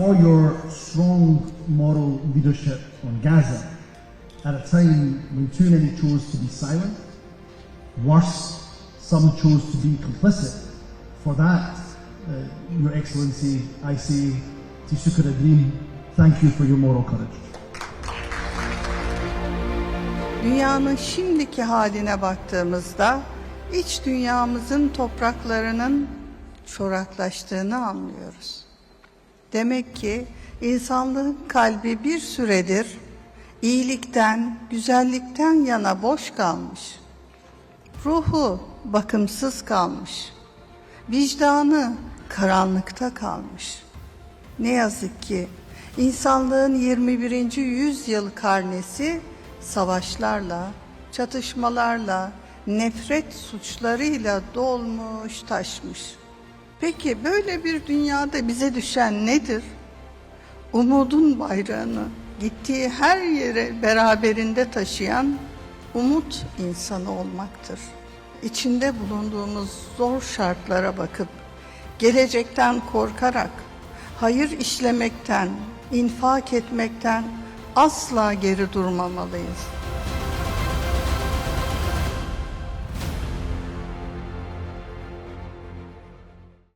for your strong moral leadership on Gaza at a time when too many chose to be silent. Worse, some chose to be complicit. For that, uh, Your Excellency, I say, Tisukur Adrim, thank you for your moral courage. Dünyanın şimdiki haline baktığımızda iç dünyamızın topraklarının çoraklaştığını anlıyoruz. Demek ki insanlığın kalbi bir süredir iyilikten, güzellikten yana boş kalmış. Ruhu bakımsız kalmış. Vicdanı karanlıkta kalmış. Ne yazık ki insanlığın 21. yüzyıl karnesi savaşlarla, çatışmalarla, nefret suçlarıyla dolmuş taşmış. Peki böyle bir dünyada bize düşen nedir? Umudun bayrağını gittiği her yere beraberinde taşıyan umut insanı olmaktır. İçinde bulunduğumuz zor şartlara bakıp gelecekten korkarak hayır işlemekten, infak etmekten asla geri durmamalıyız.